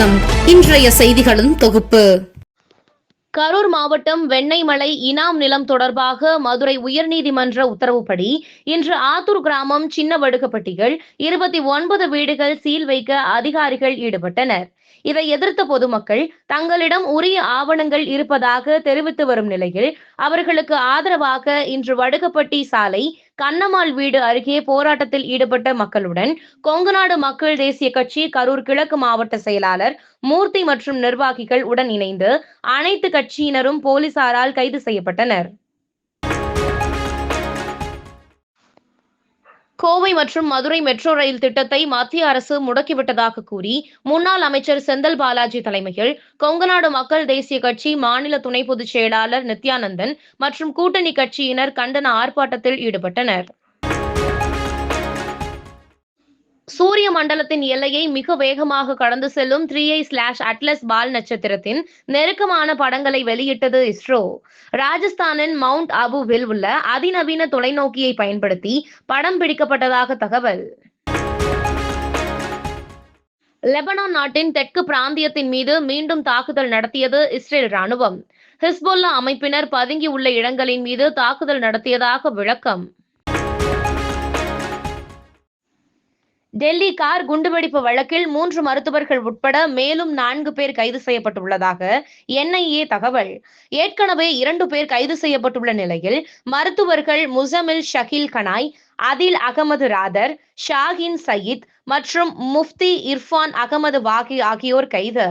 வணக்கம். இன்றைய செய்திகளின் தொகுப்பு. கரூர் மாவட்டம் வெண்ணைமலை இனாம் நிலம் தொடர்பாக மதுரை உயர்நீதிமன்ற உத்தரவுப்படி இன்று ஆத்தூர் கிராமம் சின்ன வடுகப்பட்டிகள் இருபத்தி ஒன்பது வீடுகள் சீல் வைக்க அதிகாரிகள் ஈடுபட்டனர். இதை எதிர்த்த பொதுமக்கள் தங்களிடம் உரிய ஆவணங்கள் இருப்பதாக தெரிவித்து வரும் நிலையில் அவர்களுக்கு ஆதரவாக இன்று வடுகப்பட்டி சாலை கண்ணம்மாள் வீடு அருகே போராட்டத்தில் ஈடுபட்ட மக்களுடன் கொங்குநாடு மக்கள் தேசிய கட்சி கரூர் கிழக்கு மாவட்ட செயலாளர் மூர்த்தி மற்றும் நிர்வாகிகள் உடன் இணைந்து அனைத்து கட்சியினரும் போலீசாரால் கைது செய்யப்பட்டனர். கோவை மற்றும் மதுரை மெட்ரோ ரயில் திட்டத்தை மத்திய அரசு முடக்கிவிட்டதாக கூறி முன்னாள் அமைச்சர் செந்தல் பாலாஜி தலைமையில் கொங்கநாடு மக்கள் தேசிய கட்சி மாநில துணை பொதுச் செயலாளர் நித்யானந்தன் மற்றும் கூட்டணி கட்சியினர் கண்டன ஆர்ப்பாட்டத்தில் ஈடுபட்டனர். மண்டலத்தின் எல்லையை மிக வேகமாக கடந்து செல்லும் த்ரீ ஐ ஸ்லாஷ் அட்லஸ் பால் நட்சத்திரத்தின் நெருக்கமான படங்களை வெளியிட்டது இஸ்ரோ. ராஜஸ்தானின் மவுண்ட் அபுவில் உள்ள அதிநவீன தொலைநோக்கியை பயன்படுத்தி படம் பிடிக்கப்பட்டதாக தகவல். லெபனான் நாட்டின் தெற்கு பிராந்தியத்தின் மீது மீண்டும் தாக்குதல் நடத்தியது இஸ்ரேல் ராணுவம் ஹிஸ்புல்லா அமைப்பினர் பதுங்கியுள்ள இடங்களின் மீது தாக்குதல் நடத்தியதாக விளக்கம். டெல்லி கார் குண்டுவெடிப்பு வழக்கில் மூன்று மருத்துவர்கள் உட்பட மேலும் நான்கு பேர் கைது செய்யப்பட்டுள்ளதாக என்ஐஏ தகவல். ஏற்கனவே இரண்டு பேர் கைது செய்யப்பட்டுள்ள நிலையில் மருத்துவர்கள் முசமில் ஷகீல் கனாய் அதில் அகமது ராதர் ஷாஹின் சயீத் மற்றும் முஃப்தி இர்ஃபான் அகமது வாகி ஆகியோர் கைது.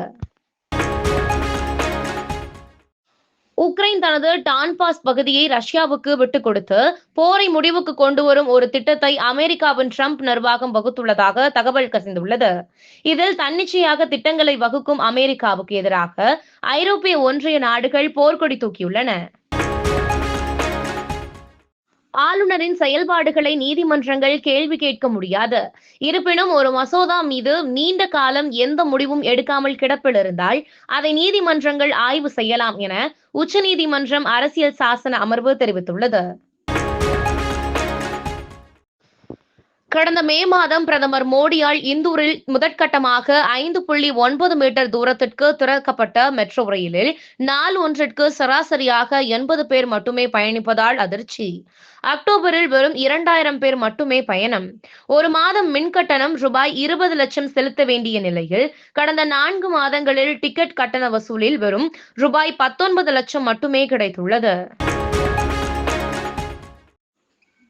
உக்ரைன் தனது டான்பாஸ் பகுதியை ரஷ்யாவுக்கு விட்டுக் கொடுத்து போரை முடிவுக்கு கொண்டு வரும் ஒரு திட்டத்தை அமெரிக்காவின் ட்ரம்ப் நிர்வாகம் வகுத்துள்ளதாக தகவல் கசிந்துள்ளது. இதில் தன்னிச்சையாக திட்டங்களை வகுக்கும் அமெரிக்காவுக்கு எதிராக ஐரோப்பிய ஒன்றிய நாடுகள் போர்க்கொடி தூக்கியுள்ளன. ஆளுநரின் செயல்பாடுகளை நீதிமன்றங்கள் கேள்வி கேட்க முடியாது. இருப்பினும் ஒரு மசோதா மீது நீண்ட காலம் எந்த முடிவும் எடுக்காமல் கிடப்பில் இருந்தால் அதை நீதிமன்றங்கள் ஆய்வு செய்யலாம் என உச்சநீதிமன்றம் அரசியல் சாசன அமர்வு தெரிவித்துள்ளது. கடந்த மே மாதம் பிரதமர் மோடியால் இந்தூரில் முதற்கட்டமாக ஐந்து புள்ளி ஒன்பது மீட்டர் தூரத்திற்கு திறக்கப்பட்ட மெட்ரோ ரயிலில் நாள் ஒன்றிற்கு சராசரியாக எண்பது பேர் மட்டுமே பயணிப்பதால் அதிர்ச்சி. அக்டோபரில் வெறும் இரண்டாயிரம் பேர் மட்டுமே பயணம். ஒரு மாதம் மின் கட்டணம் ரூபாய் இருபது லட்சம் செலுத்த வேண்டிய நிலையில் கடந்த நான்கு மாதங்களில் டிக்கெட் கட்டண வசூலில் வெறும் ரூபாய் பத்தொன்பது லட்சம் மட்டுமே கிடைத்துள்ளது.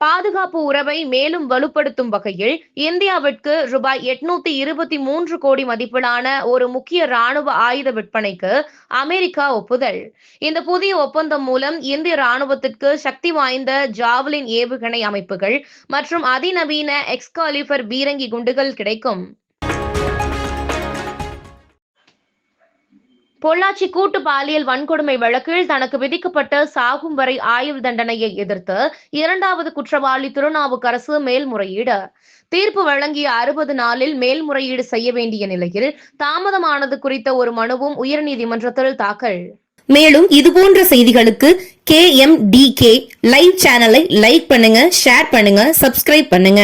பாதுகாப்பு உறவை மேலும் வலுப்படுத்தும் வகையில் இந்தியாவிற்கு ரூபாய் எட்நூத்தி இருபத்தி மூன்று கோடி மதிப்பிலான ஒரு முக்கிய ராணுவ ஆயுத விற்பனைக்கு அமெரிக்கா ஒப்புதல். இந்த புதிய ஒப்பந்தம் மூலம் இந்திய ராணுவத்திற்கு சக்தி வாய்ந்த ஜாவலின் ஏவுகணை அமைப்புகள் மற்றும் அதிநவீன எக்ஸ்காலிஃபர் பீரங்கி குண்டுகள் கிடைக்கும். பொள்ளாச்சி கூட்டு பாலியல் வன்கொடுமை வழக்கில் தனக்கு விதிக்கப்பட்ட சாகும் வரை ஆயுள் தண்டனையை எதிர்த்து இரண்டாவது குற்றவாளி திருநாவுக்கரசு மேல்முறையீடு. தீர்ப்பு வழங்கிய அறுபது நாளில் மேல்முறையீடு செய்ய வேண்டிய நிலையில் தாமதமானது குறித்த ஒரு மனுவும் உயர்நீதிமன்றத்தில் தாக்கல். மேலும் இதுபோன்ற செய்திகளுக்கு K M T K live சேனலை லைக் பண்ணுங்க ஷேர் பண்ணுங்க சப்ஸ்கிரைப் பண்ணுங்க.